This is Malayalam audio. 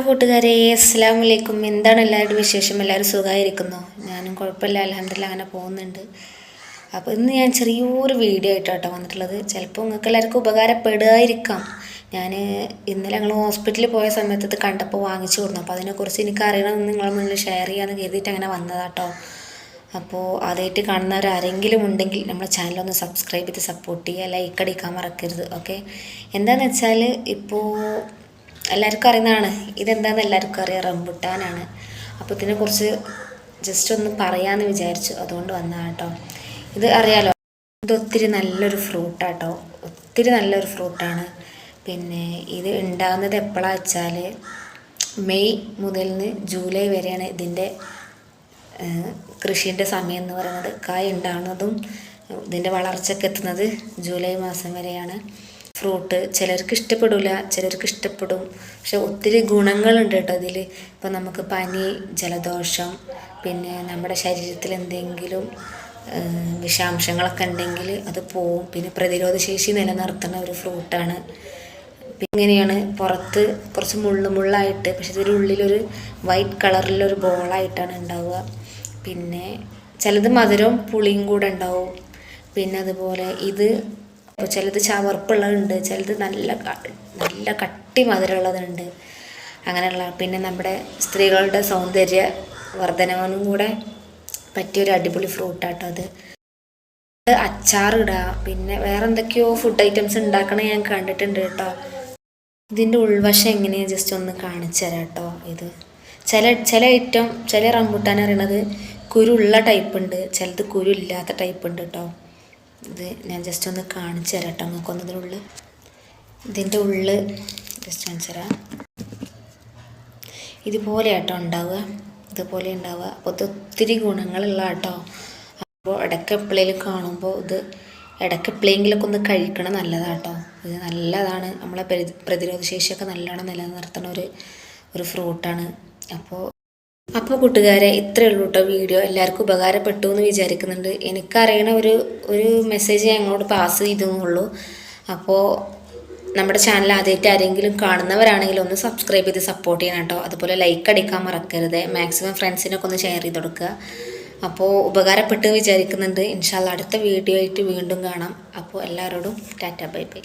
കൂട്ടുകാരെ അസ്സാം വലൈക്കും എന്താണ് എല്ലാവരുടെ വിശേഷം? എല്ലാവരും സുഖമായിരിക്കുന്നു. ഞാനും കുഴപ്പമില്ല അലഹമില്ല അങ്ങനെ പോകുന്നുണ്ട്. അപ്പോൾ ഇന്ന് ഞാൻ ചെറിയൊരു വീഡിയോ ആയിട്ടാട്ടോ വന്നിട്ടുള്ളത്. ചിലപ്പോൾ നിങ്ങൾക്ക് എല്ലാവർക്കും ഉപകാരപ്പെടുകയായിരിക്കാം ഞാൻ ഇന്നലെ ഞങ്ങൾ ഹോസ്പിറ്റലിൽ പോയ സമയത്ത് കണ്ടപ്പോൾ വാങ്ങിച്ചു കൊടുത്തു. അപ്പോൾ അതിനെക്കുറിച്ച് എനിക്ക് അറിയണമെന്ന് നിങ്ങളെ മുന്നിൽ ഷെയർ ചെയ്യാമെന്ന് കരുതിയിട്ട് അങ്ങനെ വന്നതാട്ടോ. അപ്പോൾ ആദ്യമായിട്ട് കാണുന്നവരാരെങ്കിലും ഉണ്ടെങ്കിൽ നമ്മുടെ ചാനലൊന്ന് സബ്സ്ക്രൈബ് ചെയ്ത് സപ്പോർട്ട് ചെയ്യുക. ലൈക്ക് അടിക്കാൻ മറക്കരുത്. ഓക്കെ എന്താണെന്ന് വെച്ചാൽ ഇപ്പോൾ എല്ലാവർക്കും അറിയുന്നതാണ്. ഇതെന്താണെന്ന് എല്ലാവർക്കും അറിയാം. റംബുട്ടാനാണ്. അപ്പോൾ ഇതിനെക്കുറിച്ച് ജസ്റ്റ് ഒന്ന് പറയാമെന്ന് വിചാരിച്ചു. അതുകൊണ്ട് വന്നതാണ് കേട്ടോ ഇത് അറിയാലോ ഇത് ഒത്തിരി നല്ലൊരു ഫ്രൂട്ടാട്ടോ ഒത്തിരി നല്ലൊരു ഫ്രൂട്ടാണ്. പിന്നെ ഇത് ഉണ്ടാകുന്നത് എപ്പോഴാണെന്ന് വെച്ചാൽ മെയ് മുതൽ ജൂലൈ വരെയാണ് ഇതിന്റെ കൃഷിന്റെ സമയം എന്ന് പറയുന്നത്. കായ ഉണ്ടാകുന്നതും ഇതിന്റെ വളർച്ചയ്ക്ക് എത്തുന്നത് ജൂലൈ മാസം വരെയാണ്. ഫ്രൂട്ട് ചിലർക്ക് ഇഷ്ടപ്പെടില്ല ചിലർക്ക് ഇഷ്ടപ്പെടും. പക്ഷെ ഒത്തിരി ഗുണങ്ങളുണ്ട് കേട്ടോ അതിൽ ഇപ്പോൾ നമുക്ക് പനി ജലദോഷം പിന്നെ നമ്മുടെ ശരീരത്തിൽ എന്തെങ്കിലും വിഷാംശങ്ങളൊക്കെ ഉണ്ടെങ്കിൽ അത് പോവും. പിന്നെ പ്രതിരോധ ശേഷി നിലനിർത്തുന്ന ഒരു ഫ്രൂട്ടാണ്. ഇങ്ങനെയാണ് പുറത്ത് കുറച്ച് മുള്ളു മുള്ളായിട്ട് പക്ഷെ ഇതിന്റെ ഉള്ളിലൊരു വൈറ്റ് കളറിലൊരു ബോളായിട്ടാണ് ഉണ്ടാവുക. പിന്നെ ചിലത് മധുരവും പുളിയും കൂടെ ഉണ്ടാവും. പിന്നെ അതുപോലെ ഇത് ഇപ്പോൾ ചിലത് ചവർപ്പുള്ളതുണ്ട് ചിലത് നല്ല നല്ല കട്ടി മധുരമുള്ളതുണ്ട് അങ്ങനെയുള്ള പിന്നെ നമ്മുടെ സ്ത്രീകളുടെ സൗന്ദര്യ വർധനവിനും കൂടെ പറ്റിയൊരു അടിപൊളി ഫ്രൂട്ടാട്ടോ അത്. അച്ചാറിടുക പിന്നെ വേറെ എന്തൊക്കെയോ ഫുഡ് ഐറ്റംസ് ഉണ്ടാക്കണേ ഞാൻ കണ്ടിട്ടുണ്ട് കേട്ടോ. ഇതിന്റെ ഉൾവശം എങ്ങനെയാണ് ജസ്റ്റ് ഒന്ന് കാണിച്ചു തരാം കേട്ടോ ഇത്. ചില ചില ഐറ്റം ചില റംബുട്ടാൻ അറിയണത് കുരുള്ള ടൈപ്പ് ഉണ്ട് ചിലത് കുരു ഇല്ലാത്ത ടൈപ്പ് ഉണ്ട് കേട്ടോ. ഇത് ഞാൻ ജസ്റ്റ് ഒന്ന് കാണിച്ചു തരാം കേട്ടോ നമുക്കൊന്ന് ഇതിനുള്ളിൽ ഇതിന്റെ ഉള്ളിൽ ജസ്റ്റ് കാണിച്ചു തരാം. ഇതുപോലെ ആട്ടോ ഉണ്ടാവുക. ഇതുപോലെ ഉണ്ടാവുക. അപ്പോൾ ഇത് ഒത്തിരി ഗുണങ്ങളുള്ള കേട്ടോ അപ്പോൾ ഇടയ്ക്ക് എപ്പോഴേലും കാണുമ്പോൾ ഇത് ഇടയ്ക്ക് എപ്പോഴെങ്കിലൊക്കെ ഒന്ന് കഴിക്കണം നല്ലതാട്ടോ. ഇത് നല്ലതാണ്. നമ്മളെ പ്രതി പ്രതിരോധ ശേഷിയൊക്കെ നല്ലോണം നിലനിർത്തുന്ന ഒരു ഒരു ഫ്രൂട്ടാണ് അപ്പോൾ അപ്പോൾ കൂട്ടുകാരെ ഇത്രയേ ഉള്ളൂ കേട്ടോ വീഡിയോ. എല്ലാവർക്കും ഉപകാരപ്പെട്ടു എന്ന് വിചാരിക്കുന്നുണ്ട്. എനിക്കറിയണ ഒരു ഒരു മെസ്സേജ് ഞങ്ങളോട് പാസ് ചെയ്തെന്നുള്ളൂ അപ്പോൾ നമ്മുടെ ചാനൽ ആദ്യമായിട്ട് ആരെങ്കിലും കാണുന്നവരാണെങ്കിൽ ഒന്ന് സബ്സ്ക്രൈബ് ചെയ്ത് സപ്പോർട്ട് ചെയ്യണം കേട്ടോ അതുപോലെ ലൈക്ക് അടിക്കാൻ മറക്കരുത്. മാക്സിമം ഫ്രണ്ട്സിനൊക്കെ ഒന്ന് ഷെയർ ചെയ്ത് കൊടുക്കുക. അപ്പോൾ ഉപകാരപ്പെട്ട് വിചാരിക്കുന്നുണ്ട്. ഇൻഷാല്ല അടുത്ത വീഡിയോ ആയിട്ട് വീണ്ടും കാണാം. അപ്പോൾ എല്ലാവരോടും ടാറ്റ ബൈ ബൈ.